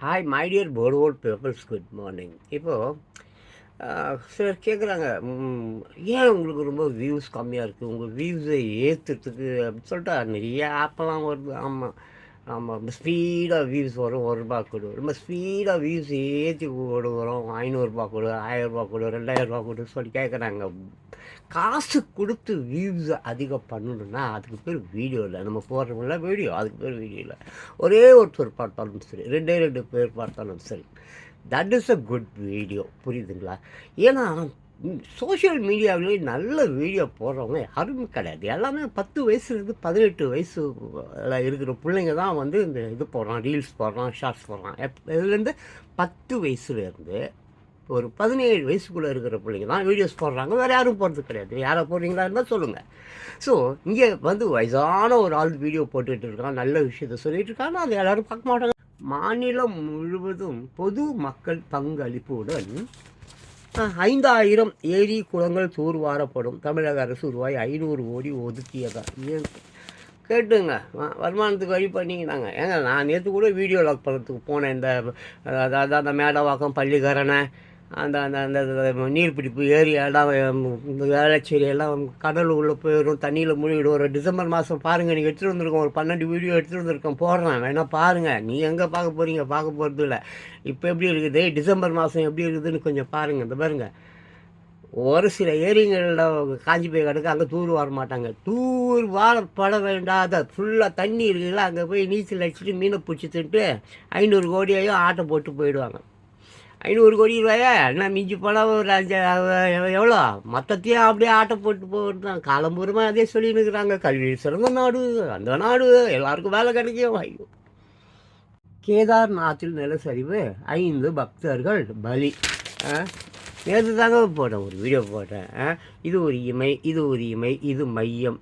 Hi my dear forward peoples good morning இப்போது சிலர் கேட்குறாங்க ஏன் உங்களுக்கு ரொம்ப வியூஸ் கம்மியாக இருக்குது உங்கள் வியூஸை ஏற்றுறதுக்கு அப்படின்னு சொல்லிட்டு நிறைய ஆப்பெல்லாம் வருது. ஆமாம் ஆமாம் ஸ்பீடாக வியூஸ் வரும் ஒரு ரூபா கொடு. ரொம்ப ஸ்பீடாக வியூஸ் ஏற்றி கொடு வரும் ஐநூறுரூபா கொடு ஆயிரரூபா கொடு ரெண்டாயிரரூபா கொடு சொல்லி கேட்குறாங்க காசு கொடுத்து வியூஸ் அதிகம் பண்ணணும்னா அதுக்கு பேர் வீடியோ இல்லை. நம்ம போடுறோம்ல வீடியோ அதுக்கு பேர் வீடியோ இல்லை. ஒரே ஒருத்தர் பார்த்தாலும் சரி ரெண்டே ரெண்டு பேர் பார்த்தாலும் சரி that is a good video புரியுதுங்களா? ஏன்னா சோஷியல் மீடியாவிலே நல்ல வீடியோ போடுறவங்க யாருமே கிடையாது. எல்லாமே பத்து வயசுலேருந்து பதினெட்டு வயசு இருக்கிற பிள்ளைங்க தான் வந்து இந்த இது போடுறான் ரீல்ஸ் போடுறான் ஷார்ட்ஸ் போடுறான். எப் இதுலேருந்து பத்து வயசுலேருந்து ஒரு பதினேழு வயசுக்குள்ளே இருக்கிற பிள்ளைங்க தான் வீடியோஸ் போடுறாங்க. வேறு யாரும் போடுறது கிடையாது. யாரை போடுறீங்களா இருந்தால் சொல்லுங்கள் ஸோ இங்கே வந்து வயசான ஒரு ஆள் வீடியோ போட்டுட்டு இருக்கான் நல்ல விஷயத்த சொல்லிட்டு இருக்காங்க அது எல்லோரும் பார்க்க மாட்டாங்க. மாநிலம் முழுவதும் பொது மக்கள் பங்களிப்புடன் ஐந்தாயிரம் ஏரி குளங்கள் தூர்வாரப்படும் தமிழக அரசு ரூபாய் ஐநூறு கோடி ஒதுக்கியதா? ஏன்? கேட்டுங்க. வருமானத்துக்கு வழி பண்ணிக்கினாங்க. ஏங்க நான் நேற்று கூட வீடியோ லாக் பண்ணுறதுக்கு போனேன். இந்த அதாவது அந்த மேடவாக்கம் பள்ளிக்கரணை அந்த அந்த அந்த நீர்பிடிப்பு ஏரி எல்லாம் இந்த வேளச்சேரி எல்லாம் கடல் உள்ளே போயிடும் தண்ணியில் மூழ்கிடும். ஒரு டிசம்பர் மாதம் பாருங்கள் நீங்கள் எடுத்துகிட்டு வந்திருக்கோம். ஒரு பன்னெண்டு வீடியோ எடுத்துகிட்டு வந்திருக்கோம். போடுறேன். வேணால் பாருங்கள் நீ எங்கே பார்க்க போகிறீங்க பார்க்க போகிறது இல்லை. இப்போ எப்படி இருக்குது? டிசம்பர் மாதம் எப்படி இருக்குதுன்னு கொஞ்சம் பாருங்கள் இந்த பாருங்கள் ஒரு சில ஏரிங்களில் காஞ்சி போய் கிடக்கு அங்கே தூர் வர மாட்டாங்க. தூர் வாழப்பட வேண்டாத ஃபுல்லாக தண்ணி இருக்குல்ல அங்கே போய் நீச்சல் அடிச்சுட்டு மீனை பிடிச்சி தின்ட்டு ஐநூறு கோடியையும் ஆட்டை போட்டு போயிடுவாங்க. ஐநூறு கோடி ரூபாயா? என்ன மிஞ்சி போனால் ஒரு அஞ்சு எவ்வளோ? மொத்தத்தையும் அப்படியே ஆட்டை போட்டு போகிறது தான். காலம்பூரமாக அதே சொல்லின்னு இருக்கிறாங்க. கல்வி சிறந்த நாடு அந்த நாடு எல்லாருக்கும் வேலை கிடைக்கும். ஐயோ. கேதார்நாத்தில் நிலச்சரிவு ஐந்து பக்தர்கள் பலி. நேற்று தாங்க போட்டேன் ஒரு வீடியோ போட்டேன். இது ஒரு இமை இது ஒரு இமை இது மையம்.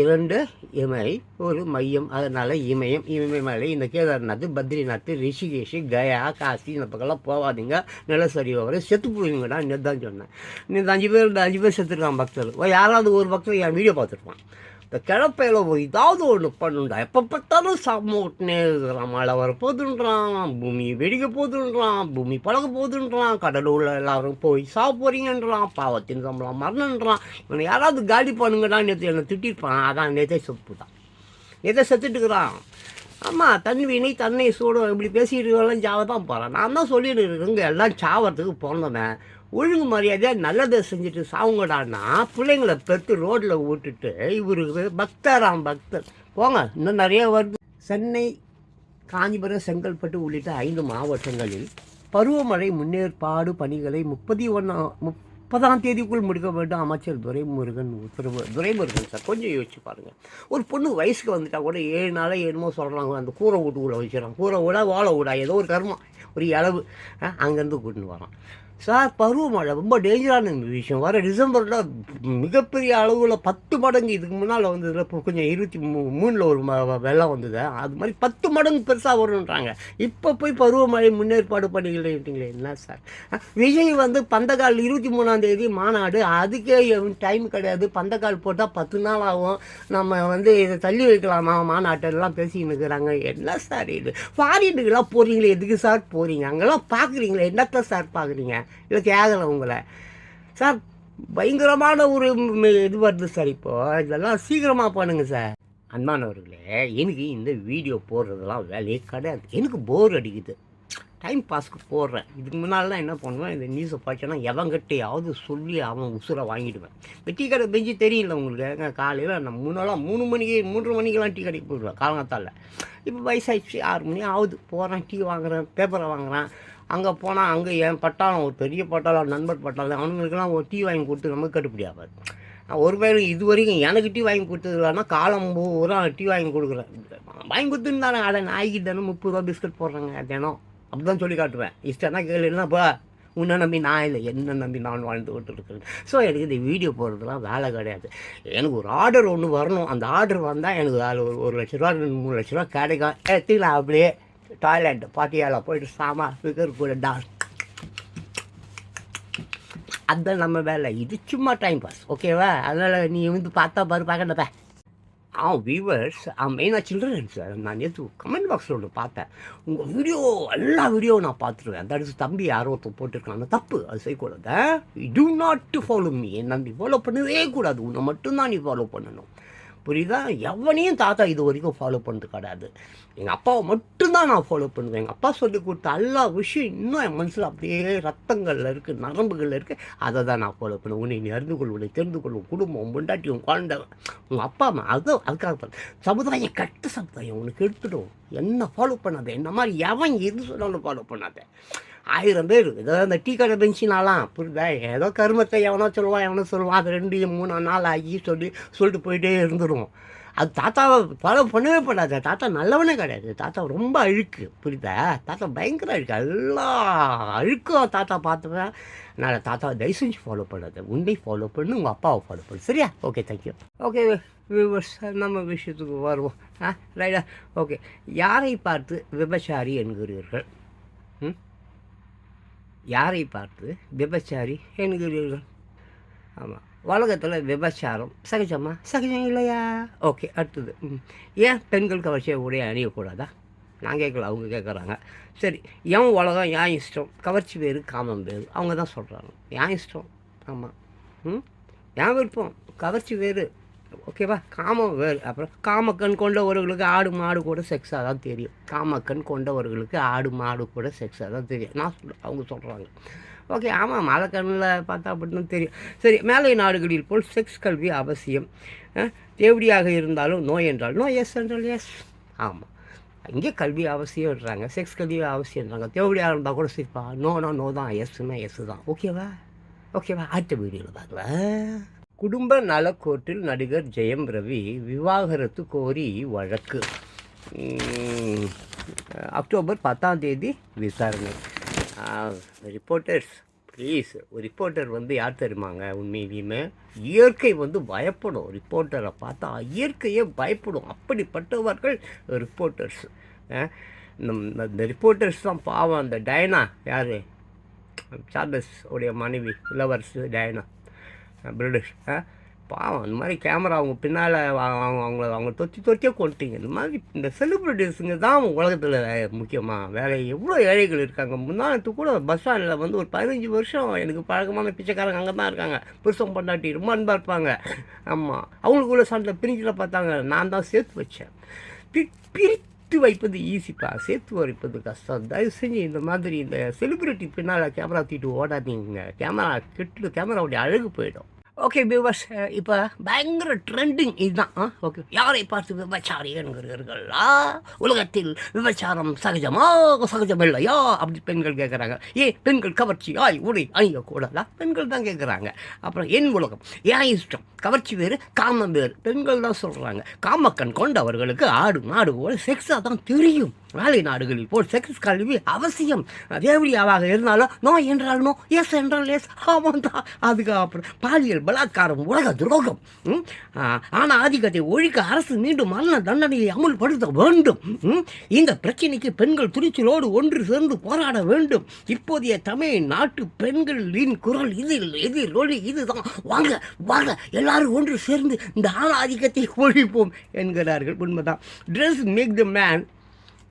இரண்டு இமை ஒரு மையம் அதனால் இமயம் இமயமலை இந்த கேதார்நாத் பத்ரிநாத் ரிஷிகேஷ் கயா காசி இந்த பக்கம்லாம் போகாதீங்க நிலசரி வர செத்து போவீங்கடா நேற்று தான் சொன்னேன். இந்த அஞ்சு பேர் இந்த அஞ்சு பேர் செத்துருக்கான் பக்தர் யாராவது ஒரு பக்தர் என் வீடியோ பார்த்துருப்பான். இந்த கிழப்பையில் ஏதாவது ஒன்று பண்ணுண்டா. எப்போ பார்த்தாலும் சாப்பிட்டுனே விட்டுனே இருக்கிறான். மழை வர போதுன்றான் பூமி வெடிக்க போதுன்றான் பூமி பழக போதுன்றான் கடலூரில் எல்லாரும் போய் சாப்பிட்றீங்கன்றான் போகிறீங்கன்றான் பாவத்தின் சம்பளம் மரணன்றான் இவனை யாராவது காலி பண்ணுங்கடா நேற்று என்னை திட்டிருப்பான். அதான் நேற்றே செப்பு தான் நேற்றை செத்துட்டுக்கிறான் ஆமாம் தன்வினை தன்னை சூடும் இப்படி பேசிட்டு எல்லாம் சாவ தான் போகிறான் நான் தான் சொல்லிட்டு இருக்கேங்க எல்லாம் சாவறதுக்கு பிறந்தவன் ஒழுங்கு மரியாதையாக நல்லதை செஞ்சுட்டு சாவுங்கடான்னா பிள்ளைங்களை பெற்று ரோட்டில் விட்டுட்டு இவருக்கு பக்தராம் பக்தர். போங்க இன்னும் நிறைய வருது. சென்னை காஞ்சிபுரம் செங்கல்பட்டு உள்ளிட்ட ஐந்து மாவட்டங்களில் பருவமழை முன்னேற்பாடு பணிகளை முப்பத்தி ஒன்றா முப்பதாம் தேதிக்குள் முடிக்க வேண்டும். அமைச்சர் துரைமுருகன் உத்தரவு துரைமுருகன் சார் கொஞ்சம் யோசிச்சு பாருங்கள் ஒரு பொண்ணு வயசுக்கு வந்துட்டா கூட ஏழு நாளாக என்னமோ சொல்கிறாங்க அந்த கூரை வீட்டுக்குள்ளே வச்சுறான் கூரை விட வாழை விடா ஏதோ ஒரு கர்மம் ஒரு இளவு. அங்கேருந்து கூட்டின்னு வரான். சார் பருவமழை ரொம்ப டேஞ்சரான விஷயம். வர டிசம்பரில் மிகப்பெரிய அளவில் பத்து மடங்கு இதுக்கு முன்னால் வந்ததில் இப்போ கொஞ்சம் இருபத்தி மூ மூணில் ஒரு வெள்ளம் வந்தது. அது மாதிரி பத்து மடங்கு பெருசாக வரும்ன்றாங்க. இப்போ போய் பருவமழை முன்னேற்பாடு பண்ணிக்கிட்டீங்களே என்ன சார்? விஜய் வந்து பந்தக்கால் இருபத்தி மூணாந்தேதி மாநாடு. அதுக்கே டைம் கிடையாது. பந்தக்கால் போட்டால் பத்து நாள் ஆகும். நம்ம வந்து இதை தள்ளி வைக்கலாமா? மாநாட்டெல்லாம் பேசிக்கின்னு இருக்கிறாங்க. என்ன சார் இது? ஃபாரினுக்கெல்லாம் போகிறீங்களே எதுக்கு சார் போகிறீங்க அங்கெல்லாம் பார்க்குறீங்களே? என்னத்தை சார் பார்க்குறீங்க? இல்லை கேட்கல உங்களை. சார் பயங்கரமான ஒரு இது வருது சார் இப்போது இதெல்லாம் சீக்கிரமாக பண்ணுங்கள் சார். அன்பானவர்களே எனக்கு இந்த வீடியோ போடுறதெல்லாம் வேலையே கிடையாது. எனக்கு போர் அடிக்குது. டைம் பாஸ்க்கு போடுறேன். இதுக்கு முன்னாலாம் என்ன பண்ணுவேன் இந்த நியூஸை பார்த்தேன்னா எவங்கிட்டையாவது சொல்லி அவன் உசுரை வாங்கிடுவேன். இந்த டீ கடை பெஞ்சு தெரியல உங்களுக்கு. காலையில் நான் மூணாலாம் மூணு மணிக்கு மூன்று மணிக்கெல்லாம் டீ கடைக்கு போயிடுவேன் காலங்காத்தால். இப்போ வயசாகிடுச்சு ஆறு மணி ஆகுது. போகிறேன் டீ வாங்குகிறேன் பேப்பரை வாங்குகிறேன் அங்கே போனால் அங்கே என் பட்டாளம் ஒரு பெரிய பட்டாளம் நண்பர் பட்டாளம் அவனுங்களுக்கெல்லாம் ஒரு டீ வாங்கி கொடுத்து நமக்கு கட்டுப்படியாகாது ஒரு பேர் இது வரைக்கும் எனக்கு டீ வாங்கி கொடுத்ததுலன்னா காலம் பூரா டீ வாங்கி கொடுக்குறேன். வாங்கி கொடுத்துருந்தானே அதை நாய்க்கு தினம் முப்பது ரூபா பிஸ்கட் போடுறாங்க தினம். அப்படி தான் சொல்லி காட்டுவேன். இஷ்டம்னா கேள்வி என்னப்பா உன்னை நம்பி நான் இல்லை என்ன நம்பி நான் வாழ்ந்து கொண்டு இருக்கிறேன் ஸோ எனக்கு இந்த வீடியோ போடுறதுலாம் வேலை கிடையாது. எனக்கு ஒரு ஆர்டர் ஒன்று வரணும். அந்த ஆர்டர் வந்தால் எனக்கு அதில் ஒரு ஒரு லட்ச ரூபா ரெண்டு மூணு லட்ச ரூபா கிடைக்கும். எடுத்துக்கலாம் அப்படியே. டாய்லெட் பாட்டியால் போயிட்டு சாமா ஸ்பீக்கர் கூட டான்ஸ் அதுதான் நம்ம வேலை. இது சும்மா டைம் பாஸ் ஓகேவா அதனால் நீ வந்து பார்த்தா பாரு பார்க்கண்டப்ப ஆ வீவர்ஸ் மெயினாக சில்ட்ரன்ஸ் நான் நேற்று கமெண்ட் பாக்ஸில் ஒன்று பார்த்தேன். உங்கள் வீடியோ எல்லா வீடியோ நான் பார்த்துருவேன். அந்த இஸ் தம்பி யாரோ போட்டிருக்காங்க தப்பு அது செய்யக்கூடாது do not to follow me என்ன நீ ஃபாலோ பண்ணவே கூடாது. உன்னை மட்டும்தான் நீ ஃபாலோ பண்ணணும். புரியுதா? எவனையும் தாத்தா இது வரைக்கும் ஃபாலோ பண்ணது கிடையாது. எங்கள் அப்பாவை மட்டும்தான் நான் ஃபாலோ பண்ணுவேன். எங்கள் அப்பா சொல்லி கொடுத்த எல்லா விஷயம் இன்னும் என் மனசில் அப்படியே ரத்தங்களில் இருக்குது நரம்புகளில் இருக்குது அதை தான் நான் ஃபாலோ பண்ணுவேன். உன்னை நீ அறிந்து கொள் உன்னை தெரிந்து கொள்வோம் குடும்பம் உன் பொண்டாட்டி உன் குழந்தை உங்கள் அப்பா அம்மா அது அதுக்காக பண்ண சமுதாயம் கெட்ட சமுதாயம். உனக்கு எடுத்துடும். என்ன ஃபாலோ பண்ணாத? என்ன மாதிரி எவன் எது சொன்னாலும் ஃபாலோ பண்ணாத? ஆயிரம் பேர். ஏதோ அந்த டீ கடை பெஞ்சினாலாம் புரியுதா? ஏதோ கருமத்தை எவனோ சொல்லுவான் எவனோ சொல்லுவான் அது ரெண்டு மூணு நாள் ஆகி சொல்லி சொல்லிட்டு போயிட்டே இருந்துருவோம். அது தாத்தாவை ஃபாலோ பண்ணவே பண்ணாது. தாத்தா நல்லவனே கிடையாது. தாத்தா ரொம்ப அழுக்கு புரியுதா? தாத்தா பயங்கர அழுக்கு. எல்லா அழுக்கும் தாத்தா பார்த்துப்பேன் நான் தாத்தாவை தயவு செஞ்சு ஃபாலோ பண்ணாது. உன்னை ஃபாலோ பண்ணு உங்கள் அப்பாவை ஃபாலோ பண்ணு. சரியா? ஓகே தேங்க்யூ ஓகே வியூவர்ஸ் நம்ம விஷயத்துக்கு வருவோம். ஆ ரைடா ஓகே யாரை பார்த்து விபச்சாரி என்கிறீர்கள்? யாரை பார்த்து விபச்சாரி என்கிறீர்கள். ஆமாம் உலகத்தில் விபச்சாரம். சகஜமா? சகஜம் இல்லையா? ஓகே அடுத்தது. ம். ஏன் பெண்கள் கவர்ச்சியை உடைய அணியக்கூடாதா? நான் கேட்கல அவங்க கேட்குறாங்க. சரி என் உலகம் ஏன் இஷ்டம். கவர்ச்சி பேர் காமம் பேர் அவங்க தான் சொல்கிறாங்க ஏன் இஷ்டம். ஆமாம் ம் ஏன் விருப்பம். கவர்ச்சி வேறு. ஓகேவா காமம் வேறு அப்புறம் காமக்கண் கொண்டவர்களுக்கு ஆடு மாடு கூட செக்ஸாக தான் தெரியும். காமக்கண் கொண்டவர்களுக்கு ஆடு மாடு கூட செக்ஸாக தான் தெரியும். நான் சொல்கிறேன் அவங்க சொல்கிறாங்க ஓகே ஆமாம் மலக்கண்ணில் பார்த்தா அப்படின்னு தெரியும். சரி மேலை நாடுகளில் போல் செக்ஸ் கல்வி அவசியம். தேவடியாக இருந்தாலும் நோய் என்றால் நோய் எஸ் என்றால் எஸ் ஆமாம் இங்கே கல்வி அவசியம்ன்றாங்க. செக்ஸ் கல்வி அவசியம்ன்றாங்க. தேவடியாக இருந்தால் கூட சரிப்பா நோனா நோ தான். எஸ்னா எஸ் தான். ஓகேவா ஓகேவா அடுத்த வீடியோவில் பார்க்கலாம். குடும்ப நலக்கோட்டில் நடிகர் ஜெயம் ரவி விவாகரத்து கோரி வழக்கு. அக்டோபர் பத்தாம் தேதி விசாரணை. ரிப்போர்ட்டர்ஸ் ப்ளீஸ் ஒரு ரிப்போர்ட்டர் வந்து யார் தெரியுமாங்க உண்மையிலையுமே? இயற்கை வந்து பயப்படும். ரிப்போர்ட்டரை பார்த்தா இயற்கையே பயப்படும். அப்படிப்பட்டவர்கள் ரிப்போர்ட்டர்ஸ் இந்த ரிப்போர்ட்டர்ஸ் தான் பாவம். அந்த டயனா யார்? சார்லஸ் உடைய மனைவி இளவரசு டயனா. பிரிட்டிஷ் பாவம் இந்த மாதிரி கேமரா அவங்க பின்னால் அவங்க அவங்கள அவங்க தொத்தி தொத்தியே கொண்டுட்டீங்க. இந்த மாதிரி இந்த செலிப்ரிட்டிஸுங்க தான் உலகத்தில் முக்கியமாக வேலை எவ்வளோ ஏழைகள் இருக்காங்க. முன்னாடி கூட பஸ் ஸ்டாண்டில் வந்து ஒரு பதினஞ்சு வருஷம் எனக்கு பழக்கமான பிச்சைக்காரங்க அங்கே தான் இருக்காங்க. புருஷன் பொண்டாட்டி ரொம்ப அன்பாக இருப்பாங்க. ஆமாம் அவங்களுக்குள்ள சண்டை பிரிஞ்சில் பார்த்தாங்க. நான் தான் சேர்த்து வச்சேன். பி பிரித்து வைப்பது ஈஸிப்பா சேர்த்து வைப்பது கஷ்டம். தயவு செஞ்சு இந்த மாதிரி இந்த செலிப்ரிட்டி பின்னால் கேமரா தூக்கிட்டு ஓடாதீங்க. கேமரா கெட்டு கேமராவுடைய அழகு போயிடும். ஓகே வியூவர்ஸ் இப்போ பயங்கர ட்ரெண்டிங் இதுதான். ஓகே யாரை பார்த்து விபச்சாரி என்கிறீர்களா உலகத்தில் விபச்சாரம் சகஜமா சகஜம் இல்லையா அப்படி பெண்கள் கேட்குறாங்க ஏ பெண்கள் கவர்ச்சி ஆய் உடை அணியக்கூடாதா? பெண்கள் தான் கேட்குறாங்க அப்புறம் என் உலகம் ஏன் இஷ்டம். கவர்ச்சி வேறு காமம் வேறு. பெண்கள் தான் சொல்கிறாங்க காமக்கண் கொண்டவர்களுக்கு ஆடு மாடு போல செக்ஸாக தான் தெரியும். வேலை நாடுகளில் போல் செக்ஸ் கல்வி அவசியம். தேவரியாவாக இருந்தாலும் நோ என்றால் நோ எஸ் என்றால் எஸ் ஆமாம் தான் அதுக்கப்புறம் பாலியல் பலாத்காரம் உலக துரோகம். ம்? ஆன ஆதிக்கத்தை ஒழிக்க அரசு மீண்டும் மரண தண்டனையை அமுல்படுத்த வேண்டும். ம்? இந்த பிரச்சனைக்கு பெண்கள் துணிச்சலோடு ஒன்று சேர்ந்து போராட வேண்டும். இப்போதைய தமிழ் நாட்டு பெண்களின் குரல் இதில் எதிர் ஒளி இதுதான். வாங்க வாங்க எல்லாரும் ஒன்று சேர்ந்து இந்த ஆண ஆதிக்கத்தை ஒழிப்போம் என்கிறார்கள். உண்மைதான். Dress make the man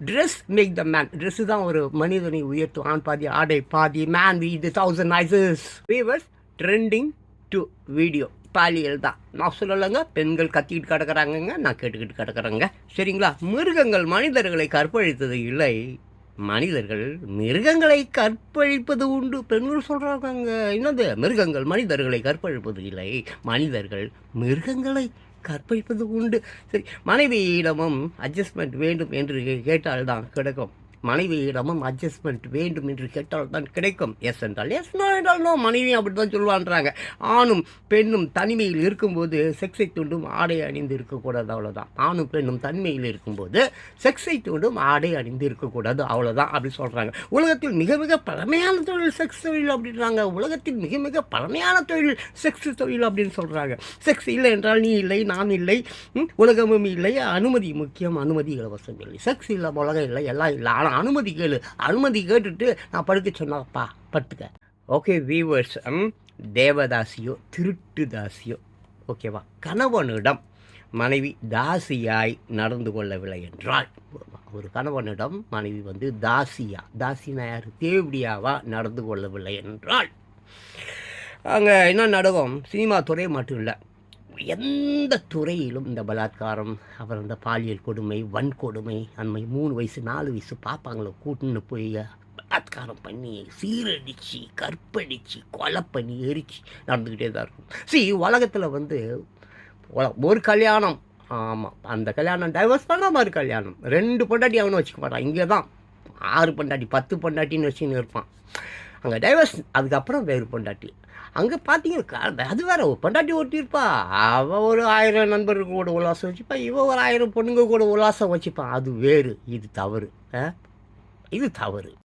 dress make the man dress தான் ஒரு மனிதனை உயர்த்தும். ஆண் பாதி ஆடை பாதி. மேன் வி இது thousand nices weavers trending to video பாலியல் தான். நான் சொல்லலைங்க பெண்கள் கத்திக்கிட்டு கிடக்குறாங்கங்க நான் கேட்டுக்கிட்டு கிடக்குறேங்க. சரிங்களா? மிருகங்கள் மனிதர்களை கற்பழித்தது இல்லை. மனிதர்கள் மிருகங்களை கற்பழிப்பது உண்டு. பெண்கள் சொல்கிறாங்க என்னது? மிருகங்கள் மனிதர்களை கற்பழிப்பது இல்லை. மனிதர்கள் மிருகங்களை கற்பழிப்பது உண்டு. சரி மனைவியிடமும் அட்ஜஸ்ட்மெண்ட் வேண்டும் என்று கேட்டால்தான் கிடைக்கும். மனைவியிடமும் அட்ஜஸ்ட்மெண்ட் வேண்டும் என்று கேட்டால் தான் கிடைக்கும். எஸ் என்றால் எஸ் நோ என்றால் நோ மனைவியும் அப்படி தான் சொல்லுவான்றாங்க. ஆணும் பெண்ணும் தனிமையில் இருக்கும்போது செக்ஸை தூண்டும் ஆடை அணிந்து இருக்கக்கூடாது அவ்வளோதான் ஆணும் பெண்ணும் தனிமையில் இருக்கும்போது செக்ஸை தூண்டும் ஆடை அணிந்து இருக்கக்கூடாது அவ்வளோதான் அப்படி சொல்கிறாங்க உலகத்தில் மிக மிக பழமையான தொழில் செக்ஸ் தொழில் அப்படின்றாங்க. உலகத்தில் மிக மிக பழமையான தொழில் செக்ஸ் தொழில் அப்படின்னு சொல்கிறாங்க செக்ஸ் இல்லை என்றால் நீ இல்லை நான் இல்லை ம், உலகமும் இல்லை அனுமதி முக்கியம் அனுமதி இலவசம் இல்லை. செக்ஸ் இல்லை உலகம் இல்லை எல்லாம் இல்லை. ஆனால் அனுமதி கேளு. அனுமதி கேட்டுட்டு நான் படுக்க சொன்னாப்பா படுத்துக்க. ஓகே வீவர்ஸ் um, தேவதாசியோ திருட்டு தாசியோ ஓகேவா கணவனிடம் மனைவி தாசியாய் நடந்து கொள்ளவில்லை என்றால் ஒரு கணவனிடம் மனைவி வந்து தாசியா தாசினா யார்? தேவடியாவா நடந்து கொள்ளவில்லை என்றால் அங்கே என்ன நடக்கும்? சினிமா துறை மட்டும் இல்லை. எந்த துறையிலும் இந்த பலாத்காரம் அப்புறம் இந்த பாலியல் கொடுமை வன்கொடுமை அந்த மூணு வயசு நாலு வயசு பாப்பாங்களை கூட்டுன்னு போய் பலாத்காரம் பண்ணி சீரடிச்சு கற்பழிச்சு கொலை பண்ணி எரிச்சு நடந்துக்கிட்டே தான் இருக்கும். see உலகத்தில் வந்து ஒரு கல்யாணம். ஆமாம் அந்த கல்யாணம் டைவர்ஸ் பண்ண மாதிரி கல்யாணம். ரெண்டு பொண்டாட்டி அவனும் வச்சுக்க மாட்டான். இங்கே தான். ஆறு பொண்டாட்டி பத்து பொண்டாட்டின்னு வச்சுன்னு இருப்பான். அங்கே டைவர்ஸ் அதுக்கப்புறம் வேறு பொண்டாட்டி. அங்கே பார்த்தீங்கன்னா அது வேற ஒரு பொண்டாட்டி அவள் ஒரு ஆயிரம் நண்பர்கள் கூட உல்லாசம் வச்சுப்பா இவன் ஒரு ஆயிரம் பொண்ணுங்க கூட உல்லாசம் வச்சுப்பான் அது வேறு இது தவறு ஆ? இது தவறு.